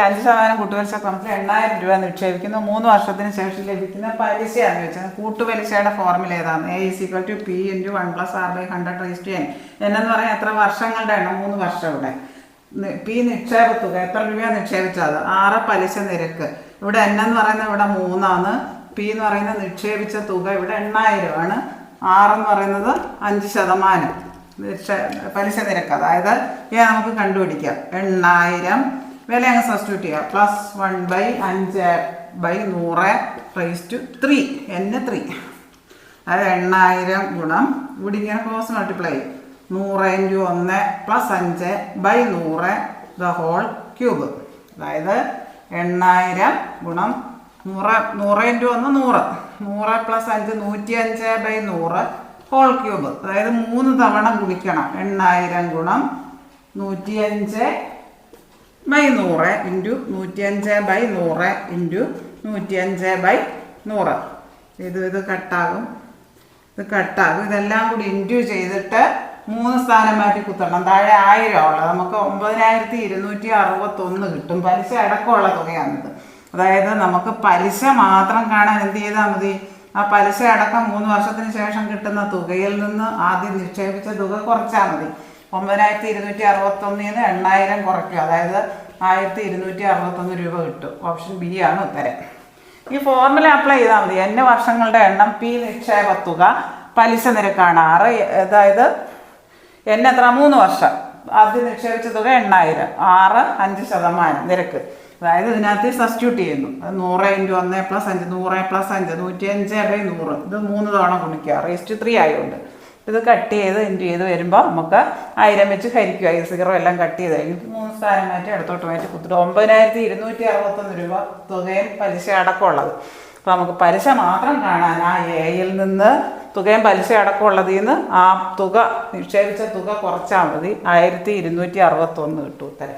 അഞ്ച് ശതമാനം കൂട്ടുപലിശ ക്രമത്തിൽ എണ്ണായിരം രൂപ നിക്ഷേപിക്കുന്നു. മൂന്ന് വർഷത്തിന് ശേഷം ലഭിക്കുന്ന പലിശയാണ് വെച്ചാൽ കൂട്ടുപലിശയുടെ ഫോർമുല ഏതാണ്? A is equal to P into one plus R by hundred raise to N എന്നെന്ന് പറയാൻ എത്ര വർഷങ്ങളുടെ എണ്ണം? മൂന്ന് വർഷം ഇവിടെ പി നിക്ഷേപ തുക. എത്ര രൂപയാണ് നിക്ഷേപിച്ചത്? ആറ് പലിശ നിരക്ക്. ഇവിടെ എൻ എന്ന് പറയുന്നത് ഇവിടെ മൂന്നാണ്. പി എന്ന് പറയുന്നത് നിക്ഷേപിച്ച തുക ഇവിടെ എണ്ണായിരമാണ്. ആറെന്ന് പറയുന്നത് അഞ്ച് ശതമാനം. പലിശ നിരക്ക്. അതായത് ഇത് നമുക്ക് കണ്ടുപിടിക്കാം. എണ്ണായിരം വില അങ്ങ് സബ്സ്റ്റിറ്റ്യൂട്ട് ചെയ്യുക പ്ലസ് വൺ ബൈ അഞ്ച് ബൈ നൂറ് raise to three N three അതായത് എണ്ണായിരം ഗുണം. ഇവിടെ ഇങ്ങനെ ക്ലോസ് മൾട്ടിപ്ലൈ നൂറ് ഇന്റു ഒന്ന് പ്ലസ് അഞ്ച് ബൈ നൂറ് ദ ഹോൾ ക്യൂബ് അതായത് എണ്ണായിരം ഗുണം നൂറ് നൂറ് ഇന്റു ഒന്ന് നൂറ്. നൂറ് പ്ലസ് അഞ്ച് നൂറ്റി അഞ്ച് ബൈ നൂറ് ഹോൾ ക്യൂബ് അതായത് മൂന്ന് തവണ ഗുണിക്കണം. എണ്ണായിരം ഗുണം നൂറ്റിയഞ്ച് ബൈ നൂറ് ഇന്റു നൂറ്റിയഞ്ച് ബൈ നൂറ് ഇന്റു നൂറ്റിയഞ്ച് ബൈ നൂറ്. ഇത് ഇത് കട്ടാകും. ഇത് കട്ടാകും. ഇതെല്ലാം കൂടി ഇന്റു ചെയ്തിട്ട് മൂന്ന് സ്ഥാനം മാറ്റി കുത്തണം. താഴെ ആയിരം ഉള്ളത് നമുക്ക് ഒമ്പതിനായിരത്തി ഇരുന്നൂറ്റി അറുപത്തൊന്ന് കിട്ടും. പലിശ അടക്കമുള്ള തുകയാണിത്. അതായത് നമുക്ക് പലിശ മാത്രം കാണാൻ എന്ത് ചെയ്താൽ മതി? ആ പലിശ അടക്കം മൂന്ന് വർഷത്തിന് ശേഷം കിട്ടുന്ന തുകയിൽ നിന്ന് ആദ്യം നിക്ഷേപിച്ച തുക കുറച്ചാൽ മതി. ഒമ്പതിനായിരത്തി ഇരുന്നൂറ്റി അറുപത്തൊന്നിൽ നിന്ന് എണ്ണായിരം കുറയ്ക്കും അതായത് ആയിരത്തി ഇരുന്നൂറ്റി അറുപത്തൊന്ന് രൂപ കിട്ടും. ഓപ്ഷൻ ബി ആണ് ഉത്തരം. ഈ ഫോർമുല അപ്ലൈ ചെയ്താൽ മതി. എന്ന വർഷങ്ങളുടെ എണ്ണം പി നിക്ഷേപ തുക പലിശ നിരക്കാണ് ആറ്. അതായത് എന്നെ എത്ര? മൂന്ന് വർഷം. ആദ്യം നിക്ഷേപിച്ച തുക എണ്ണായിരം. ആറ് അഞ്ച് ശതമാനം നിരക്ക്. അതായത് ഇതിനകത്ത് സബ്സ്റ്റിറ്റ്യൂട്ട് ചെയ്യുന്നു. അത് നൂറ് ഇന്റു ഒന്ന് പ്ലസ് അഞ്ച് നൂറ് പ്ലസ് അഞ്ച് നൂറ്റി അഞ്ച് ബൈ നൂറ്. ഇത് മൂന്ന് തവണ ഗുണിക്കുക. റേസ്റ്റ് ത്രീ ആയതുകൊണ്ട് ഇത് കട്ട് ചെയ്ത് ഇന്റു ചെയ്ത് വരുമ്പോൾ നമുക്ക് ആയിരം വെച്ച് ഹരിക്കുക. ഈ സീറോ എല്ലാം കട്ട് ചെയ്ത് കഴിഞ്ഞ് മൂന്ന് സ്ഥാനം മാറ്റി അടുത്തോട്ട് മാറ്റി കുത്തിട്ട് ഒമ്പതിനായിരത്തി ഇരുന്നൂറ്റി അറുപത്തൊന്ന് രൂപ തുകയും പലിശ അടക്കമുള്ളത് അപ്പോൾ നമുക്ക് പലിശ മാത്രം കാണാൻ ആ എയിൽ നിന്ന് തുകയും പലിശ അടക്കമുള്ളതിൽ നിന്ന് ആ തുക നിക്ഷേപിച്ച തുക കുറച്ചാൽ മതി. ആയിരത്തി ഇരുന്നൂറ്റി അറുപത്തൊന്ന് കിട്ടും ഉത്തരം.